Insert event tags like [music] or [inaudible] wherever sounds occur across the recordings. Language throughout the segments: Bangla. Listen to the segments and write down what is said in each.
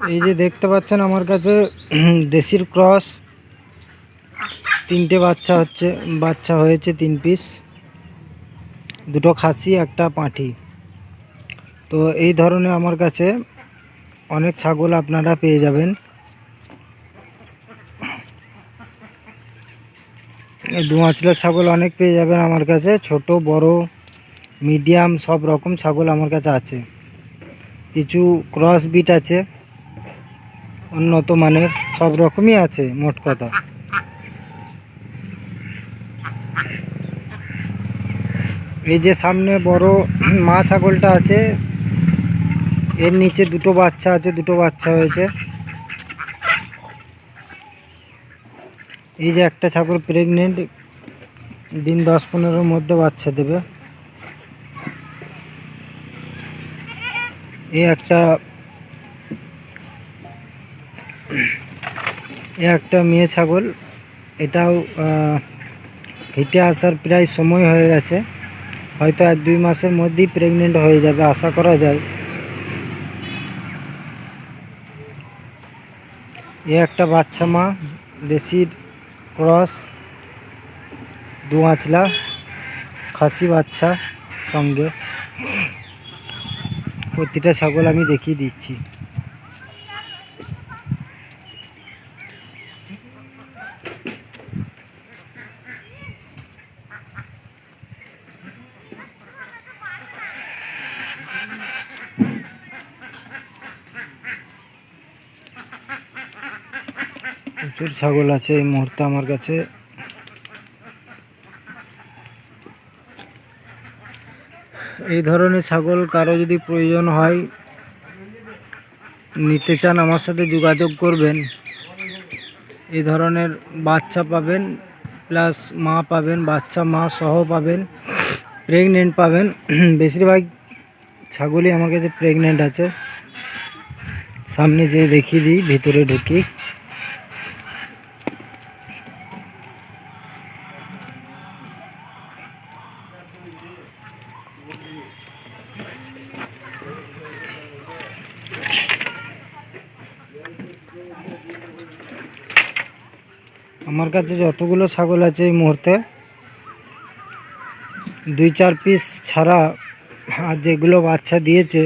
এই যে দেখতে পাচ্ছেন আমার কাছে দেশির ক্রস। তিনটে বাচ্চা হচ্ছে, বাচ্চা হয়েছে তিন পিস দুটো খাসি, একটা পাঁঠি। তো এই ধরনের আমার কাছে অনেক ছাগল আপনারা পেয়ে যাবেন। এই দুয়াঁচলার ছাগল অনেক পেয়ে যাবেন আমার কাছে। ছোট, বড় মিডিয়াম সব রকম ছাগল আমার কাছে আছে। কিছু ক্রস বিট আছে। উন্নত মানের সব রকমই আছে, মোট কথা। এই যে সামনে বড় মা ছাগলটা আছে, এর নিচে দুটো বাচ্চা আছে, দুটো বাচ্চা হয়েছে। এই যে একটা ছাগল প্রেগনেন্ট দিন দশ পনেরোর মধ্যে বাচ্চা দেবে। এই একটা একটা মেয়ে ছাগল। এটাও হিটে আসার প্রায় সময় হয়ে গেছে। হয়তো এক দুই মাসের মধ্যেই প্রেগনেন্ট হয়ে যাবে, আশা করা যায়। এ একটা বাচ্চা মা, দেশির ক্রস, দু আঁচলা, খাসি বাচ্চা সঙ্গে। প্রতিটা ছাগল আমি দেখিয়ে দিচ্ছি। প্রচুর ছাগল আছে এই মুহূর্তে আমার কাছে। এই ধরনের ছাগল কারও যদি প্রয়োজন হয়, নিতে চান আমার সাথে যোগাযোগ করবেন। এই ধরনের বাচ্চা পাবেন প্লাস মা পাবেন, বাচ্চা মা সহ পাবেন প্রেগনেন্ট পাবেন। বেশিরভাগ ছাগলই আমার কাছে প্রেগনেন্ট আছে। সামনে যে দেখিয়ে দিই, ভিতরে ঢুকি। আমার কাছে যতগুলো ছাগল আছে এই মুহূর্তে, দুই চার পিস ছাড়া আর যেগুলো বাচ্চা দিয়েছে,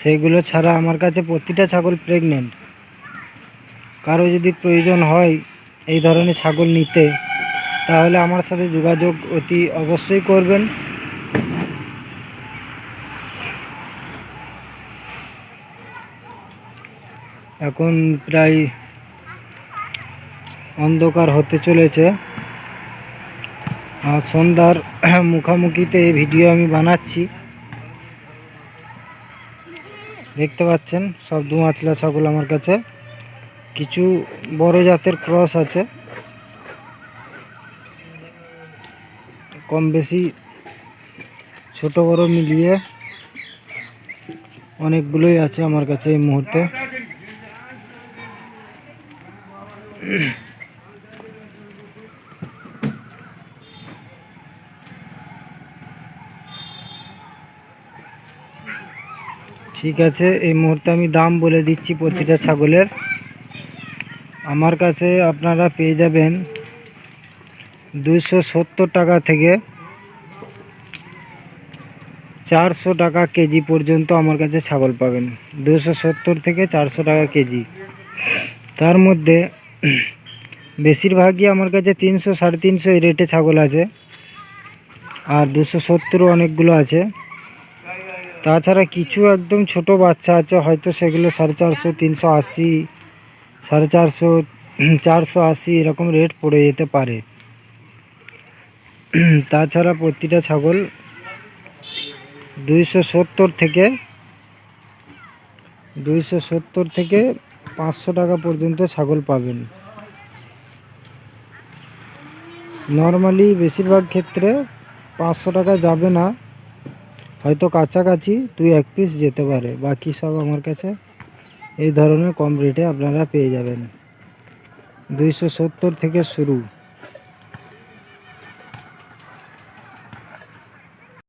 সেগুলো ছাড়া আমার কাছে প্রতিটা ছাগল প্রেগনেন্ট কারও যদি প্রয়োজন হয় এই ধরনের ছাগল নিতে, তাহলে আমার সাথে যোগাযোগ অতি অবশ্যই করবেন। এখন প্রায় অন্ধকার হতে চলেছে। সন্ধ্যার [clears throat] মুখামুখিতে এই ভিডিও আমি বানাচ্ছি। দেখতে পাচ্ছেন, সব দু ছাগল আমার কাছে। কিছু বড় জাতের ক্রস আছে। কম বেশি ছোট বড় মিলিয়ে অনেকগুলোই আছে আমার কাছে এই মুহূর্তে। [clears throat] ঠিক আছে, এই মুহূর্তে আমি দাম বলে দিচ্ছি প্রতিটা ছাগলের। আমার কাছে আপনারা পেয়ে যাবেন সত্তর টাকা থেকে চারশো টাকা কেজি পর্যন্ত আমার কাছে ছাগল পাবেন। দুশো সত্তর থেকে চারশো টাকা কেজি। তার মধ্যে বেশিরভাগই আমার কাছে তিনশো সাড়ে তিনশো এই রেটে ছাগল আছে। আর দুশো সত্তরও অনেকগুলো আছে। তাছাড়া কিছু একদম ছোট বাচ্চা আছে, হয়তো সেগুলো সাড়ে চারশো, তিনশো আশি, সাড়ে চারশো চারশো আশি এরকম রেট পড়ে যেতে পারে। তাছাড়া প্রতিটা ছাগল দুইশো সত্তর থেকে, দুইশো সত্তর থেকে পাঁচশো টাকা পর্যন্ত ছাগল পাবেন। নর্মালি বেশিরভাগ ক্ষেত্রে পাঁচশো টাকা যাবে না। হয়তো কাছাকাছি দুই, এক পিস যেতে পারে। বাকি সব আমার কাছে এই ধরনের কম রেটে আপনারা পেয়ে যাবেন। দুইশো সত্তর থেকে শুরু।